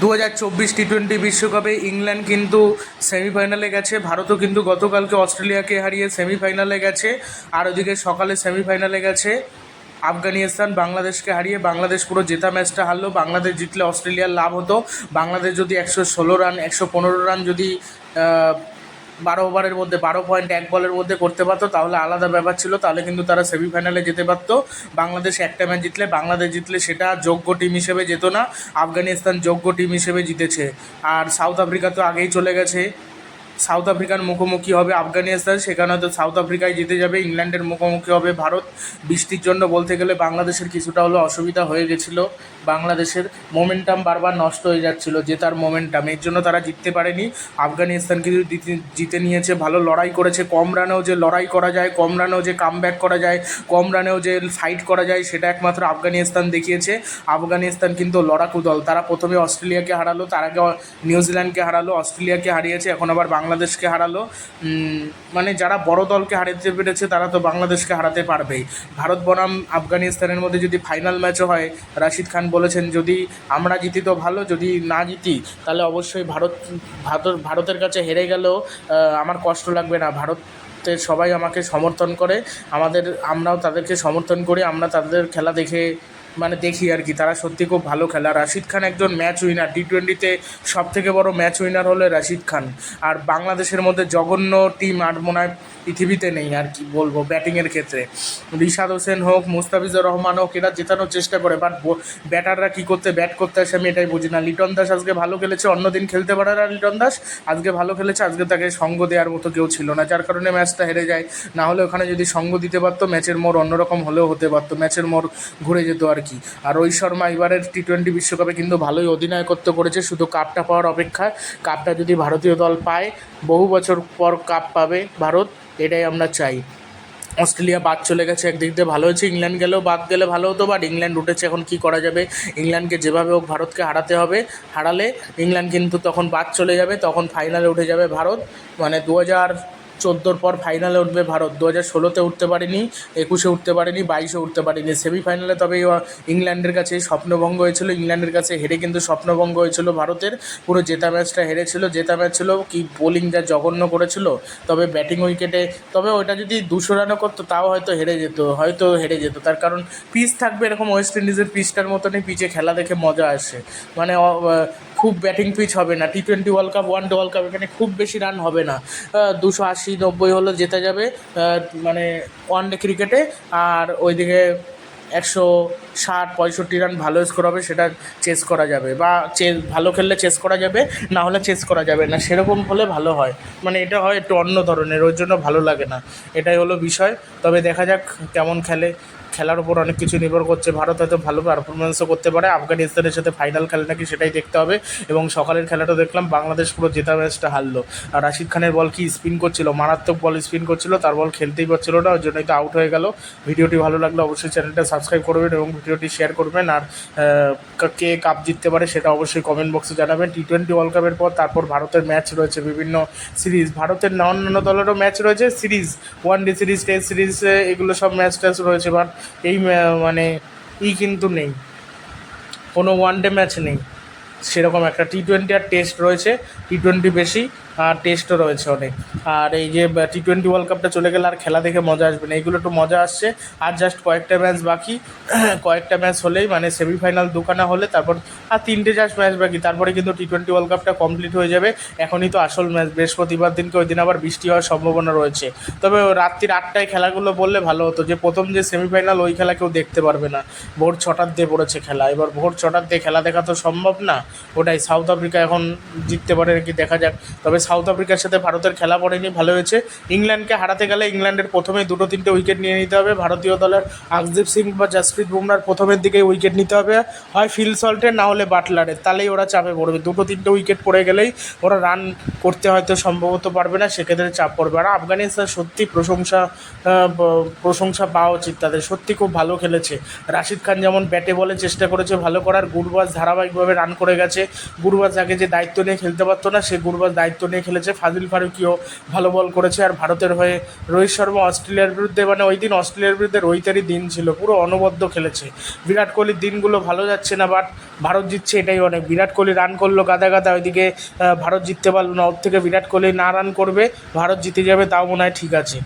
দু হাজার চব্বিশ টি টোয়েন্টি বিশ্বকাপে ইংল্যান্ড কিন্তু সেমিফাইনালে গেছে, ভারতও কিন্তু গতকালকে অস্ট্রেলিয়াকে হারিয়ে সেমিফাইনালে গেছে, আর ওদিকে সকালে সেমিফাইনালে গেছে আফগানিস্তান, বাংলাদেশকে হারিয়ে বাংলাদেশ পুরো জেতা ম্যাচটা হারলো, বাংলাদেশ জিতলে অস্ট্রেলিয়ার লাভ হতো, বাংলাদেশ যদি একশো ষোলো রান, একশো পনেরো রান যদি বারো ওভারের মধ্যে, বারো পয়েন্ট এক বলের মধ্যে করতে পারতো, তাহলে আলাদা ব্যাপার ছিল, তাহলে কিন্তু তারা সেমিফাইনালে যেতে পারতো। বাংলাদেশ একটা ম্যাচ জিতলে, বাংলাদেশ জিতলে সেটা যোগ্য টিম হিসেবে যেত না, আফগানিস্তান যোগ্য টিম হিসেবে জিতেছে। আর সাউথ আফ্রিকা তো আগেই চলে গেছে। সাউথ আফ্রিকার মুখোমুখি হবে আফগানিস্তান, সেখানে হয়তো সাউথ আফ্রিকায় জিতে যাবে, ইংল্যান্ডের মুখোমুখি হবে ভারত। বৃষ্টির জন্য বলতে গেলে বাংলাদেশের কিছুটা হলো অসুবিধা হয়ে গেছিল। বাংলাদেশের মোমেন্টাম বারবার নষ্ট হয়ে যাচ্ছিল জেতার মোমেন্টাম এর জন্য তারা জিততে পারেনি। আফগানিস্তান কিন্তু জিতে- নিয়েছে, ভালো লড়াই করেছে, কম রানেও যে লড়াই করা যায়, কম রানেও যে কামব্যাক করা যায়, কম রানেও যে ফাইট করা যায়, সেটা একমাত্র আফগানিস্তান দেখিয়েছে। আফগানিস্তান কিন্তু লড়াকু দল। তারা প্রথমে অস্ট্রেলিয়াকে হারালো, তার আগে নিউজিল্যান্ডকে হারালো, অস্ট্রেলিয়াকে হারিয়েছে, এখন আবার বাংলাদেশকে হারালো। মানে যারা বড় দলকে হারাতে পেরেছে, তারা তো বাংলাদেশকে হারাতে পারবেই। ভারত বনাম আফগানিস্তানের মধ্যে যদি ফাইনাল ম্যাচও হয়, রাশিদ খান বলেছেন, যদি আমরা জিতি তো ভালো, যদি না জিতি, তাহলে অবশ্যই ভারত ভারত, ভারতের কাছে হেরে গেলেও আমার কষ্ট লাগবে না। ভারত সবাই আমাকে সমর্থন করে। আমাদের, আমরাও তাদেরকে সমর্থন করি। আমরা তাদের খেলা দেখে মানে দেখি আর কি, তারা সত্যি খুব ভালো খেলা। রাশিদ খান একজন ম্যাচ উইনার টি টোয়েন্টিতে সব থেকে বড় ম্যাচ উইনার হলো রাশিদ খান। আর বাংলাদেশের মধ্যে জঘন্য টিম আর মনে হয় পৃথিবীতে নেই আর কি বলব ব্যাটিংয়ের ক্ষেত্রে। রিশাদ হোসেন হোক, মুস্তাফিজুর রহমান হোক, এরা জেতানোর চেষ্টা করে বাট ব্যাটাররা কী করতে ব্যাট করতে আসে আমি এটাই বুঝি না। লিটন দাস আজকে ভালো খেলেছে, অন্যদিন খেলতে পারে না লিটন দাস। আজকে ভালো খেলেছে, আজকে তাকে সঙ্গ দেওয়ার মতো কেউ ছিল না, যার কারণে ম্যাচটা হেরে যায়। না হলে ওখানে যদি সঙ্গ দিতে পারতো ম্যাচের মোড় অন্যরকম হলেও হতে পারতো ম্যাচের মোড় ঘুরে যেত আর কি। আর রোহিত শর্মা এবারের টি টোয়েন্টি বিশ্বকাপে কিন্তু ভালোই অধিনায়কত্ব করেছে, শুধু কাপটা পাওয়ার অপেক্ষায়। কাপটা যদি ভারতীয় দল পায়, বহু বছর পর কাপ পাবে ভারত, এটাই আমরা চাই। অস্ট্রেলিয়া বাদ চলে গেছে একদিক দিয়ে, ভালো হয়েছে, ইংল্যান্ড গেলেও বাদ গেলে ভালো হতো বাট ইংল্যান্ড উঠেছে এখন কি করা যাবে? ইংল্যান্ডকে যেভাবে হোক ভারতকে হারাতে হবে, হারালে ইংল্যান্ড কিন্তু তখন বাদ চলে যাবে, তখন ফাইনালে উঠে যাবে ভারত। মানে দু হাজার চোদ্দোর পর ফাইনালে উঠবে ভারত। দু হাজার ষোলোতে উঠতে পারেনি, একুশে উঠতে পারেনি, বাইশে উঠতে পারেনি। সেমিফাইনালে তবে ইংল্যান্ডের কাছে স্বপ্নভঙ্গ হয়েছিল। ইংল্যান্ডের কাছে হেরে কিন্তু স্বপ্নভঙ্গ হয়েছিল ভারতের। পুরো জেতা ম্যাচটা হেরেছিল, জেতা ম্যাচ ছিল কি বোলিং যা জঘন্য করেছিল, তবে ব্যাটিং উইকেটে, তবে ওইটা যদি দুশো রানও করতো, তাও হয়তো হেরে যেত, হয়তো হেরে যেত। তার কারণ পিচ থাকবে এরকম ওয়েস্ট ইন্ডিজের পিচটার মতনই, পিচে খেলা দেখে মজা আসে। মানে খুব ব্যাটিং পিচ হবে না। T twenty world cup one day world cup এখানে খুব বেশি রান হবে না। দুশো আশি নব্বই হলে জেতা যাবে মানে ওয়ান ডে ক্রিকেটে আর ওইদিকে একশো ষাট, পঁয়ষট্টি রান ভালো স্কোর হবে, সেটা চেস করা যাবে। বা চেস ভালো খেললে চেস করা যাবে, না হলে চেস করা যাবে না। সেরকম হলে ভালো হয়। মানে এটা হয় একটু অন্য ধরনের ওই জন্য ভালো লাগে না। এটাই হলো বিষয়। তবে দেখা যাক কেমন খেলে। খেলার উপর অনেক কিছু নির্ভর করছে। ভারত হয়তো ভালো পারফরমেন্সও করতে পারে। আফগানিস্তানের সাথে ফাইনাল খেলে নাকি সেটাই দেখতে হবে এবং সকালের খেলাটা দেখলাম, বাংলাদেশ পুরো জেতা ম্যাচটা হারলো। আর রাশিদ খানের বল কি স্পিন করছিল? মারাত্মক বল স্পিন করছিল, তার বল খেলতেই পারছিল না, ওই জন্যই তো আউট হয়ে গেল। ভিডিওটি ভালো লাগলে অবশ্যই চ্যানেলটা সাবস্ক্রাইব করবেন এবং ভিডিওটি শেয়ার করবেন। আর কে কাপ জিততে পারে সেটা অবশ্যই কমেন্ট বক্সে জানাবেন। টি টোয়েন্টি ওয়ার্ল্ড কাপের পর তারপর ভারতের ম্যাচ রয়েছে বিভিন্ন সিরিজ ভারতের অন্যান্য দলেরও ম্যাচ রয়েছে series one day series test series এগুলো সব ম্যাচ ট্যাচ রয়েছে বাট এই মানে ই কিন্তু নেই। কোনো ওয়ান ডে ম্যাচ নেই। সেরকম একটা টি টোয়েন্টি আর টেস্ট রয়েছে। টি টোয়েন্টি বেশি। আর টেস্টও রয়েছে অনেক। আর এই যে টি টোয়েন্টি ওয়ার্ল্ড কাপটা চলে গেলে আর খেলা দেখে মজা আসবে না। এইগুলো একটু মজা আসছে। আর জাস্ট কয়েকটা ম্যাচ বাকি। কয়েকটা ম্যাচ হলেই মানে সেমিফাইনাল দুখানা হলে তারপর, আর তিনটে জাস্ট ম্যাচ বাকি। তারপরে কিন্তু টি টোয়েন্টি ওয়ার্ল্ড কাপটা কমপ্লিট হয়ে যাবে। এখনই তো আসল ম্যাচ বৃহস্পতিবার দিনকে ওই দিন আবার বৃষ্টি হওয়ার সম্ভাবনা রয়েছে। তবে রাত্রির আটটায় খেলাগুলো বললে ভালো হতো যে, প্রথম যে সেমিফাইনাল ওই খেলা কেউ দেখতে পারবে না। ভোর ছটার দিয়ে পড়েছে খেলা। এবার ভোর ছটার দিয়ে খেলা দেখা তো সম্ভব না। ওটাই সাউথ আফ্রিকা এখন জিততে পারে নাকি দেখা যাক। তবে সাউথ আফ্রিকার সাথে ভারতের খেলা পড়েনি, ভালো হয়েছে। ইংল্যান্ডকে হারাতে গেলে ইংল্যান্ডের প্রথমে দুটো তিনটে উইকেট নিয়ে নিতে হবে। ভারতীয় দলের আকদীপ সিং বা জাসপ্রীত বুমরার প্রথমের দিকেই উইকেট নিতে হবে। হয় ফিল সল্টের, না হলে বাটলারের। তাহলেই ওরা চাপে পড়বে। দুটো তিনটে উইকেট পড়ে গেলেই ওরা রান করতে হয়তো সম্ভবত পারবে না, সেক্ষেত্রে চাপ পড়বে। আর আফগানিস্তান সত্যি প্রশংসা প্রশংসা পাওয়া উচিত তাদের। সত্যি খুব ভালো খেলেছে। রাশিদ খান যেমন ব্যাটে বলে চেষ্টা করেছে, ভালো করার। গুরবাজ ধারাবাহিকভাবে রান করে গেছে। গুরবাজ আগে যে দায়িত্ব নিয়ে খেলতে পারতো না, সে গুরবাজ দায়িত্ব নিয়ে ওপেনে খেলেছে। ফাজিল ফারুকিও ভালো বল করেছে আর ভারতের হয়ে রোহিত শর্মা অস্ট্রেলিয়ার বিরুদ্ধে মানে ওই দিন অস্ট্রেলিয়ার বিরুদ্ধে রোহিতেরই দিন ছিল। পুরো অনবদ্য খেলেছে। বিরাট কোহলির দিনগুলো ভালো যাচ্ছে না বাট ভারত জিতছে এটাই অনেক। বিরাট কোহলি রান করল গাদা গাদা, ওইদিকে ভারত জিততে পারল না। ওর থেকে বিরাট কোহলি না রান করবে, ভারত জিতে যাবে, তাও মনে হয় ঠিক আছে।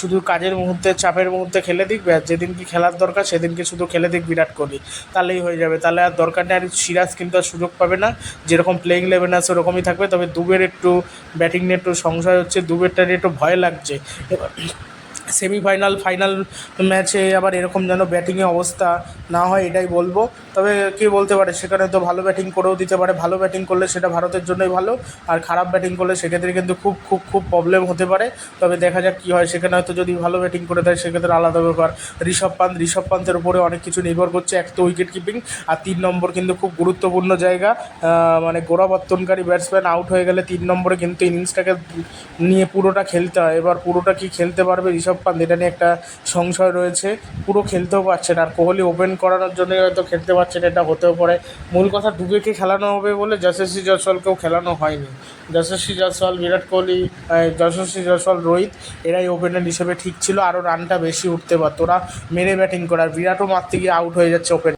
শুধু কাজের মুহূর্তে, চাপের মুহূর্তে খেলে দিক, ব্যাস। যেদিন কি খেলার দরকার, সেদিনকে শুধু খেলে দিক বিরাট কোহলি। তাহলেই হয়ে যাবে। তাহলে আর দরকার নেই, আর সিরাজ কিন্তু আর সুযোগ পাবে না। যেরকম প্লেইং লেভেন আছে, ওরকমই থাকবে। তবে দুবের একটু ব্যাটিং নিয়ে একটু সংশয় হচ্ছে দুবেরটা নিয়ে একটু ভয় লাগছে। এবার সেমিফাইনাল, ফাইনাল ম্যাচে আবার এরকম যেন ব্যাটিংয়ে অবস্থা না হয়, এটাই বলব। তবে কে বলতে পারে, সেখানে তো ভালো ব্যাটিং করেও দিতে পারে, ভালো ব্যাটিং করলে সেটা ভারতের জন্যই ভালো, আর খারাপ ব্যাটিং করলে সেক্ষেত্রে কিন্তু খুব খুব খুব প্রবলেম হতে পারে। তবে দেখা যাক কী হয়, সেখানে হয়তো যদি ভালো ব্যাটিং করে দেয়, সেক্ষেত্রে আলাদা ব্যাপার। ঋষভ পান্ত ঋষভ পান্তের উপরে অনেক কিছু নির্ভর করছে, এক তো উইকেট কিপিং আর তিন নম্বর কিন্তু খুব গুরুত্বপূর্ণ জায়গা। মানে গোড়াবর্তনকারী ব্যাটসম্যান আউট হয়ে গেলে তিন নম্বরে কিন্তু ইনিংসটাকে নিয়ে পুরোটা খেলতে হয়। এবার পুরোটা কি খেলতে পারবে, ঋষভ পান্ত এটা নিয়ে একটা সংশয় রয়েছে। পুরো খেলতেও পারছে না। আর কোহলি ওপেন করানোর জন্য হয়তো খেলতে পারছে না, এটা হতেও পারে। মূল কথা ডুবেকে খেলানো হবে বলে যশস্বী জয়সওয়ালকেও খেলানো হয়নি। যশস্বী জয়সওয়াল, বিরাট কোহলি যশস্বী জয়সওয়াল, রোহিত, এরাই ওপেনার হিসেবে ঠিক ছিল। আরও রানটা বেশি উঠতে পারতো ওরা মেরে ব্যাটিং করার বিরাটও মারতে গিয়ে আউট হয়ে যাচ্ছে ওপেন